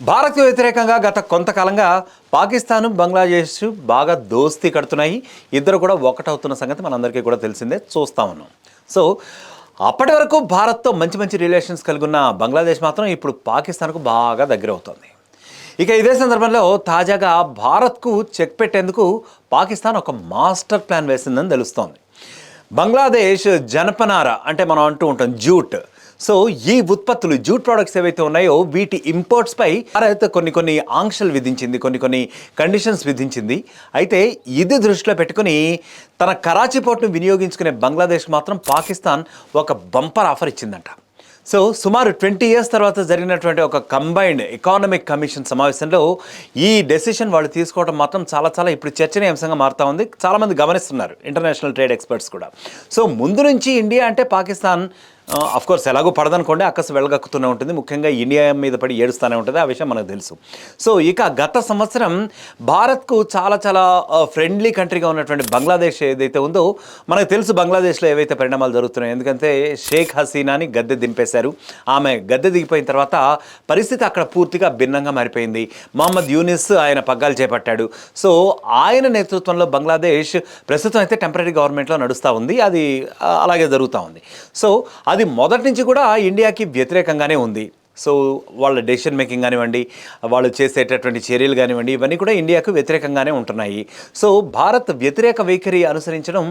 భారత్కు వ్యతిరేకంగా గత కొంతకాలంగా పాకిస్తాన్ బంగ్లాదేశ్ బాగా దోస్తీ కడుతున్నాయి. ఇద్దరు కూడా ఒకటవుతున్న సంగతి మనందరికీ కూడా తెలిసిందే. చూస్తా ఉన్నాం. సో అప్పటి వరకు భారత్తో మంచి మంచి రిలేషన్స్ కలిగి ఉన్న బంగ్లాదేశ్ మాత్రం ఇప్పుడు పాకిస్తాన్కు బాగా దగ్గర అవుతుంది. ఇక ఇదే సందర్భంలో తాజాగా భారత్కు చెక్ పెట్టేందుకు పాకిస్తాన్ ఒక మాస్టర్ ప్లాన్ వేసిందని తెలుస్తోంది. బంగ్లాదేశ్ జనపనార అంటే మనం అంటూ ఉంటాం జూట్. సో ఈ ఉత్పత్తులు జూట్ ప్రోడక్ట్స్ ఏవైతే ఉన్నాయో వీటి ఇంపోర్ట్స్పై భారత్ కొన్ని కొన్ని ఆంక్షలు విధించింది కొన్ని కొన్ని కండిషన్స్ విధించింది. అయితే ఇది దృష్టిలో పెట్టుకుని తన కరాచీ పోర్ట్ను వినియోగించుకునే బంగ్లాదేశ్ మాత్రం పాకిస్తాన్ ఒక బంపర్ ఆఫర్ ఇచ్చిందంట. సో సుమారు ట్వంటీ ఇయర్స్ తర్వాత జరిగినటువంటి ఒక కంబైన్డ్ ఎకానమిక్ కమిషన్ సమావేశంలో ఈ డెసిషన్ వాళ్ళు తీసుకోవడం మాత్రం చాలా చాలా ఇప్పుడు చర్చనీయాంశంగా మారుతూ ఉంది. చాలామంది గమనిస్తున్నారు ఇంటర్నేషనల్ ట్రేడ్ ఎక్స్పర్ట్స్ కూడా. సో ముందు నుంచి ఇండియా అంటే పాకిస్తాన్ కోర్స్ ఎలాగో పడదనుకోండి అక్కసు వెళ్ళగక్కుతూనే ఉంటుంది. ముఖ్యంగా ఇండియా మీద పడి ఏడుస్తూనే ఉంటుంది. ఆ విషయం మనకు తెలుసు. సో ఇక గత సంవత్సరం భారత్కు చాలా చాలా ఫ్రెండ్లీ కంట్రీగా ఉన్నటువంటి బంగ్లాదేశ్ ఏదైతే ఉందో మనకు తెలుసు బంగ్లాదేశ్లో ఏవైతే పరిణామాలు జరుగుతున్నాయి. ఎందుకంటే షేక్ హసీనాని గద్దె దింపేశారు. ఆమె గద్దె దిగిపోయిన తర్వాత పరిస్థితి అక్కడ పూర్తిగా భిన్నంగా మారిపోయింది. మహమ్మద్ యూనిస్ ఆయన పగ్గాలు చేపట్టాడు. సో ఆయన నేతృత్వంలో బంగ్లాదేశ్ ప్రస్తుతం అయితే టెంపరీ గవర్నమెంట్లో నడుస్తూ ఉంది. అది అలాగే జరుగుతూ ఉంది. సో అది అది మొదటి నుంచి కూడా ఇండియాకి వ్యతిరేకంగానే ఉంది. సో వాళ్ళ డెసిషన్ మేకింగ్ కానివ్వండి వాళ్ళు చేసేటటువంటి చర్యలు కానివ్వండి ఇవన్నీ కూడా ఇండియాకు వ్యతిరేకంగానే ఉంటున్నాయి. సో భారత్ వ్యతిరేక వైఖరి అనుసరించడం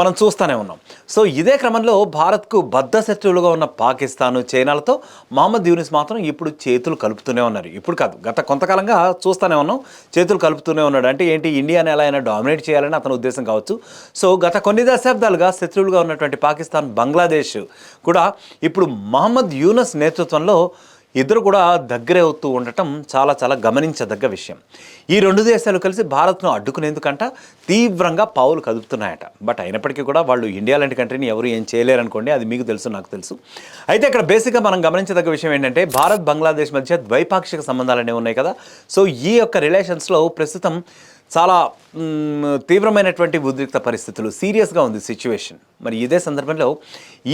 మనం చూస్తూనే ఉన్నాం. సో ఇదే క్రమంలో భారత్కు బద్ధ శత్రువులుగా ఉన్న పాకిస్తాన్ చైనాలతో మహమ్మద్ యూనిస్ మాత్రం ఇప్పుడు చేతులు కలుపుతూనే ఉన్నారు. ఇప్పుడు కాదు గత కొంతకాలంగా చూస్తూనే ఉన్నాం చేతులు కలుపుతూనే ఉన్నాడు. అంటే ఏంటి ఇండియాని ఎలా అయినా డామినేట్ చేయాలని అతని ఉద్దేశం కావచ్చు. సో గత కొన్ని దశాబ్దాలుగా శత్రువులుగా ఉన్నటువంటి పాకిస్తాన్ బంగ్లాదేశ్ కూడా ఇప్పుడు మహమ్మద్ యూనస్ నేతృత్వంలో ఇద్దరు కూడా దగ్గరే అవుతూ ఉండటం చాలా చాలా గమనించదగ్గ విషయం. ఈ రెండు దేశాలు కలిసి భారత్ను అడ్డుకునేందుకంట తీవ్రంగా పావులు కదుపుతున్నాయట. బట్ అయినప్పటికీ కూడా వాళ్ళు ఇండియా లాంటి కంట్రీని ఎవరు ఏం చేయలేరు అనుకోండి అది మీకు తెలుసు నాకు తెలుసు. అయితే ఇక్కడ బేసిక్గా మనం గమనించదగ్గ విషయం ఏంటంటే భారత్ బంగ్లాదేశ్ మధ్య ద్వైపాక్షిక సంబంధాలు అనేవి ఉన్నాయి కదా. సో ఈ యొక్క రిలేషన్స్లో ప్రస్తుతం చాలా తీవ్రమైనటువంటి ఉద్రిక్త పరిస్థితులు సీరియస్గా ఉంది సిచ్యువేషన్. మరి ఇదే సందర్భంలో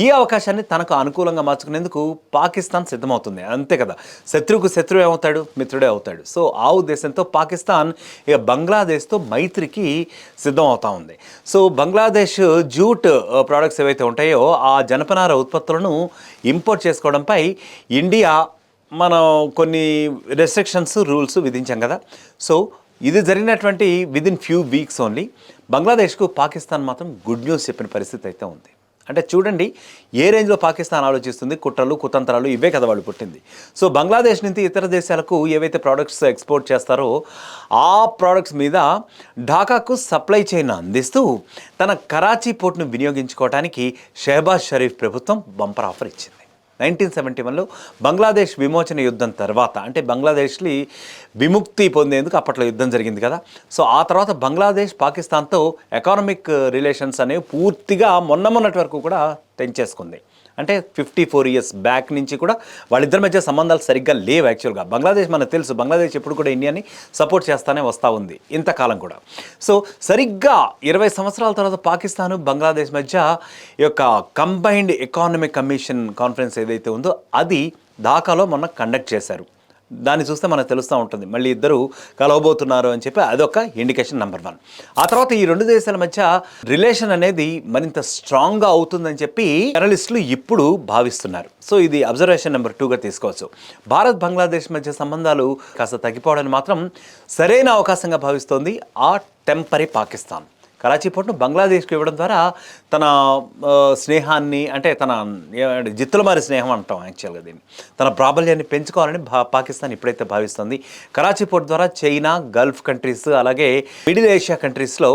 ఈ అవకాశాన్ని తనకు అనుకూలంగా మార్చుకునేందుకు పాకిస్తాన్ సిద్ధమవుతుంది. అంతే కదా. శత్రువుకు శత్రువు ఏమవుతాడు మిత్రుడే అవుతాడు. సో ఆ ఉద్దేశంతో పాకిస్తాన్ ఇక బంగ్లాదేశ్తో మైత్రికి సిద్ధం అవుతా ఉంది. సో బంగ్లాదేశ్ జూట్ ప్రోడక్ట్స్ ఏవైతే ఉంటాయో ఆ జనపనార ఉత్పత్తులను ఇంపోర్ట్ చేసుకోవడంపై ఇండియా మనం కొన్ని రెస్ట్రిక్షన్స్ రూల్స్ విధించాం కదా. సో ఇది జరిగినటువంటి విదిన్ ఫ్యూ వీక్స్ ఓన్లీ బంగ్లాదేశ్కు పాకిస్తాన్ మాత్రం గుడ్ న్యూస్ చెప్పిన పరిస్థితి అయితే ఉంది. అంటే చూడండి ఏ రేంజ్లో పాకిస్తాన్ ఆలోచిస్తుంది? కుట్రలు కుతంత్రాలు ఇవే కదా వాళ్ళు పుట్టింది. సో బంగ్లాదేశ్ నుంచి ఇతర దేశాలకు ఏవైతే ప్రోడక్ట్స్ ఎక్స్పోర్ట్ చేస్తారో ఆ ప్రోడక్ట్స్ మీద ఢాకాకు సప్లై చైన్ అందిస్తూ తన కరాచీ పోర్ట్ను వినియోగించుకోవడానికి షెహబాజ్ షరీఫ్ ప్రభుత్వం బంపర్ ఆఫర్ ఇచ్చింది. నైన్టీన్ సెవెంటీ వన్లో బంగ్లాదేశ్ విమోచన యుద్ధం తర్వాత అంటే బంగ్లాదేశ్ని విముక్తి పొందేందుకు అప్పట్లో యుద్ధం జరిగింది కదా. సో ఆ తర్వాత బంగ్లాదేశ్ పాకిస్తాన్తో ఎకానమిక్ రిలేషన్స్ అనేవి పూర్తిగా మొన్న మొన్నటి వరకు కూడా తెంచేసుకుంది. అంటే ఫిఫ్టీ ఫోర్ ఇయర్స్ బ్యాక్ నుంచి కూడా వాళ్ళిద్దరి మధ్య సంబంధాలు సరిగ్గా లేవు యాక్చువల్గా బంగ్లాదేశ్ మనకు తెలుసు బంగ్లాదేశ్ ఎప్పుడు కూడా ఇండియాని సపోర్ట్ చేస్తానే వస్తూ ఉంది ఇంతకాలం కూడా. సో సరిగ్గా ఇరవై సంవత్సరాల తర్వాత పాకిస్తాన్ బంగ్లాదేశ్ మధ్య ఈ యొక్క కంబైన్డ్ ఎకానమిక్ కమిషన్ కాన్ఫరెన్స్ ఏదైతే ఉందో అది ఢాకాలో మొన్న కండక్ట్ చేశారు. దాన్ని చూస్తే మనకు తెలుస్తూ ఉంటుంది. మళ్ళీ ఇద్దరు కలవబోతున్నారు అని చెప్పి అదొక ఇండికేషన్ నెంబర్ వన్ ఆ తర్వాత ఈ రెండు దేశాల మధ్య రిలేషన్ అనేది మరింత స్ట్రాంగ్గా అవుతుందని చెప్పి జర్నలిస్టులు ఇప్పుడు భావిస్తున్నారు. సో ఇది అబ్జర్వేషన్ నెంబర్ టూగా తీసుకోవచ్చు. భారత్ బంగ్లాదేశ్ మధ్య సంబంధాలు కాస్త తగ్గిపోవడానికి మాత్రం సరైన అవకాశంగా భావిస్తోంది ఆ టెంపరీ పాకిస్తాన్. కరాచీ పోర్ట్ను బంగ్లాదేశ్కి ఇవ్వడం ద్వారా తన స్నేహాన్ని అంటే తన ఏమంటే జిత్తులమారి స్నేహం అంటాం యాక్చువల్గా దీన్ని. తన ప్రాబల్యాన్ని పెంచుకోవాలని భా పాకిస్తాన్ ఇప్పుడైతే భావిస్తుంది. కరాచీ పోర్ట్ ద్వారా చైనా గల్ఫ్ కంట్రీస్ అలాగే మిడిల్ ఏషియా కంట్రీస్లో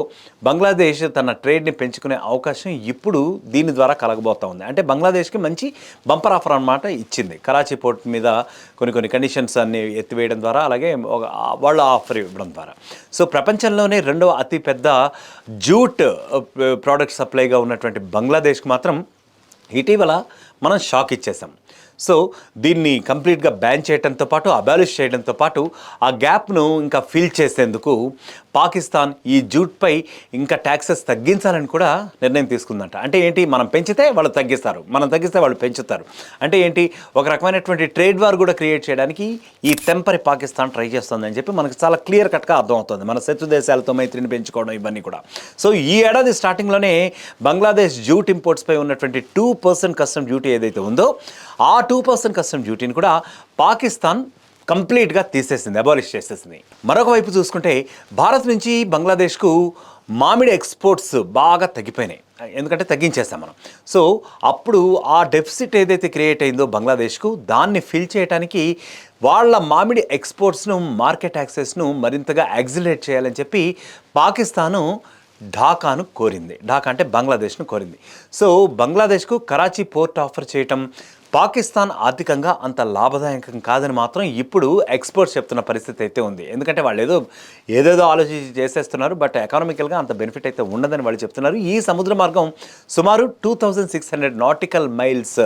బంగ్లాదేశ్ తన ట్రేడ్ని పెంచుకునే అవకాశం ఇప్పుడు దీని ద్వారా కలగబోతా ఉంది. అంటే బంగ్లాదేశ్కి మంచి బంపర్ ఆఫర్ అన్నమాట ఇచ్చింది. కరాచీ పోర్ట్ మీద కొన్ని కొన్ని కండిషన్స్ అన్ని ఎత్తివేయడం ద్వారా అలాగే ఒక వాళ్ళ ఆఫర్ ఇవ్వడం ద్వారా. సో ప్రపంచంలోనే రెండవ అతిపెద్ద జూట్ ప్రోడక్ట్ సప్లైగా ఉన్నటువంటి బంగ్లాదేశ్కి మాత్రం ఇటీవల మనం షాక్ ఇచ్చేసాం. సో దీన్ని కంప్లీట్గా బ్యాన్ చేయడంతో పాటు అబాలిష్ చేయడంతో పాటు ఆ గ్యాప్ను ఇంకా ఫిల్ చేసేందుకు పాకిస్తాన్ ఈ జూట్పై ఇంకా ట్యాక్సెస్ తగ్గించాలని కూడా నిర్ణయం తీసుకుందంట. అంటే ఏంటి? మనం పెంచితే వాళ్ళు తగ్గిస్తారు. మనం తగ్గిస్తే వాళ్ళు పెంచుతారు. అంటే ఏంటి? ఒక రకమైనటువంటి ట్రేడ్ వార్ కూడా క్రియేట్ చేయడానికి ఈ తెంపరి పాకిస్తాన్ ట్రై చేస్తుందని చెప్పి మనకు చాలా క్లియర్ కట్గా అర్థమవుతుంది. మన శత్రు దేశాలతో మైత్రిని పెంచుకోవడం ఇవన్నీ కూడా. సో ఈ ఏడాది స్టార్టింగ్లోనే బంగ్లాదేశ్ జూట్ ఇంపోర్ట్స్పై ఉన్నటువంటి టూ పర్సెంట్ కస్టమ్ డ్యూటీ ఏదైతే ఉందో ఆ టూ పర్సెంట్ కస్టమ్ డ్యూటీని కూడా పాకిస్తాన్ కంప్లీట్గా తీసేసింది అబాలిష్ చేసేసింది. మరొక వైపు చూసుకుంటే భారత్ నుంచి బంగ్లాదేశ్కు మామిడి ఎక్స్పోర్ట్స్ బాగా తగ్గిపోయినాయి. ఎందుకంటే తగ్గించేస్తాం మనం. సో అప్పుడు ఆ డెఫిసిట్ ఏదైతే క్రియేట్ అయిందో బంగ్లాదేశ్కు దాన్ని ఫిల్ చేయడానికి వాళ్ళ మామిడి ఎక్స్పోర్ట్స్ను మార్కెట్ యాక్సెస్ను మరింతగా యాక్సిలేట్ చేయాలని చెప్పి పాకిస్తాను ఢాకాను కోరింది. ఢాకా అంటే బంగ్లాదేశ్ను కోరింది. సో బంగ్లాదేశ్కు కరాచీ పోర్ట్ ఆఫర్ చేయటం పాకిస్తాన్ ఆర్థికంగా అంత లాభదాయకం కాదని మాత్రం ఇప్పుడు ఎక్స్పర్ట్స్ చెప్తున్న పరిస్థితి అయితే ఉంది. ఎందుకంటే వాళ్ళు ఏదో ఏదేదో ఆలోచించి చేసేస్తున్నారు బట్ ఎకానమికల్గా అంత బెనిఫిట్ అయితే ఉండదని వాళ్ళు చెప్తున్నారు. ఈ సముద్ర మార్గం సుమారు two thousand six hundred nautical miles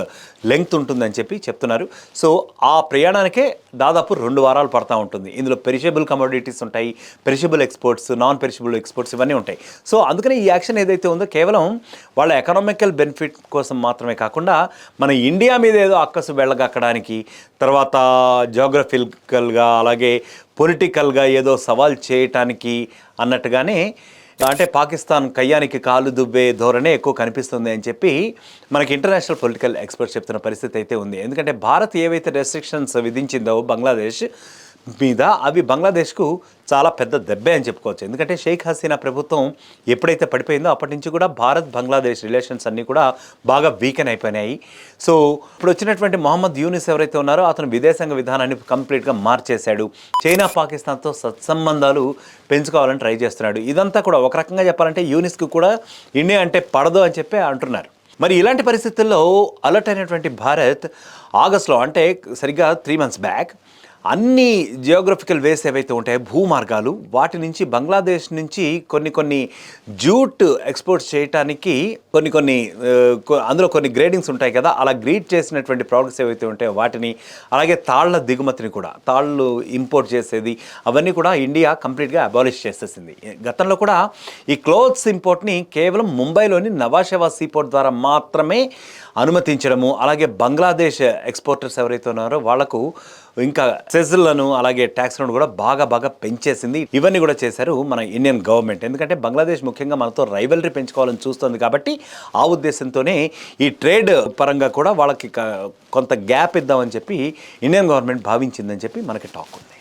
length ఉంటుందని చెప్పి చెప్తున్నారు. సో ఆ ప్రయాణానికే దాదాపు రెండు వారాలు పడతా ఉంటుంది. ఇందులో పెరిషబుల్ కమోడిటీస్ ఉంటాయి perishable exports non perishable exports ఇవన్నీ ఉంటాయి. సో అందుకనే ఈ యాక్షన్ ఏదైతే ఉందో కేవలం వాళ్ళ ఎకనామికల్ బెనిఫిట్ కోసం మాత్రమే కాకుండా మన ఇండియా మీద ఏదో అక్కసు వెళ్ళగక్కడానికి తర్వాత జోగ్రఫికల్గా అలాగే పొలిటికల్గా ఏదో సవాల్ చేయటానికి అన్నట్టుగానే అంటే పాకిస్తాన్ కయ్యానికి కాలు దుబ్బే ధోరణే ఎక్కువ కనిపిస్తుంది అని చెప్పి మనకి ఇంటర్నేషనల్ పొలిటికల్ ఎక్స్పర్ట్స్ చెప్తున్న పరిస్థితి అయితే ఉంది. ఎందుకంటే భారత్ ఏవైతే రెస్ట్రిక్షన్స్ విధించిందో బంగ్లాదేశ్ మీద అవి బంగ్లాదేశ్కు చాలా పెద్ద దెబ్బే అని చెప్పుకోవచ్చు. ఎందుకంటే షేక్ హసీనా ప్రభుత్వం ఎప్పుడైతే పడిపోయిందో అప్పటి నుంచి కూడా భారత్ బంగ్లాదేశ్ రిలేషన్స్ అన్నీ కూడా బాగా వీకెన్ అయిపోయినాయి. సో ఇప్పుడు వచ్చినటువంటి మొహమ్మద్ యూనిస్ ఎవరైతే ఉన్నారో అతను విదేశాంగ విధానాన్ని కంప్లీట్గా మార్చేశాడు. చైనా పాకిస్తాన్తో సత్సంబంధాలు పెంచుకోవాలని ట్రై చేస్తున్నాడు. ఇదంతా కూడా ఒక రకంగా చెప్పాలంటే యూనిస్కి కూడా ఇండియా అంటే పడదు అని చెప్పి అంటున్నారు. మరి ఇలాంటి పరిస్థితుల్లో అలర్ట్ అయినటువంటి భారత్ ఆగస్టులో అంటే సరిగ్గా త్రీ మంత్స్ బ్యాక్ అన్ని జియోగ్రఫికల్ వేస్ ఏవైతే ఉంటాయో భూమార్గాలు వాటి నుంచి బంగ్లాదేశ్ నుంచి కొన్ని కొన్ని జూట్ ఎక్స్పోర్ట్ చేయటానికి కొన్ని కొన్ని అందులో కొన్ని గ్రేడింగ్స్ ఉంటాయి కదా అలా గ్రేడ్ చేసినటువంటి ప్రోడక్ట్స్ ఏవైతే ఉంటాయో వాటిని అలాగే తాళ్ళ దిగుమతిని కూడా తాళ్ళు ఇంపోర్ట్ చేసేది అవన్నీ కూడా ఇండియా కంప్లీట్గా అబాలిష్ చేసేసింది. గతంలో కూడా ఈ క్లోత్స్ ఇంపోర్ట్ని కేవలం ముంబైలోని నవాషెవా సీపోర్ట్ ద్వారా మాత్రమే అనుమతించడము అలాగే బంగ్లాదేశ్ ఎక్స్పోర్టర్స్ ఎవరైతే ఉన్నారో వాళ్ళకు ఇంకా సెజ్లను అలాగే ట్యాక్స్లను కూడా బాగా బాగా పెంచేసింది. ఇవన్నీ కూడా చేశారు మన ఇండియన్ గవర్నమెంట్. ఎందుకంటే బంగ్లాదేశ్ ముఖ్యంగా మనతో రైవలరీ పెంచుకోవాలని చూస్తుంది కాబట్టి ఆ ఉద్దేశంతోనే ఈ ట్రేడ్ పరంగా కూడా వాళ్ళకి కొంత గ్యాప్ ఇద్దామని చెప్పి ఇండియన్ గవర్నమెంట్ భావించిందని చెప్పి మనకి టాక్ ఉంది.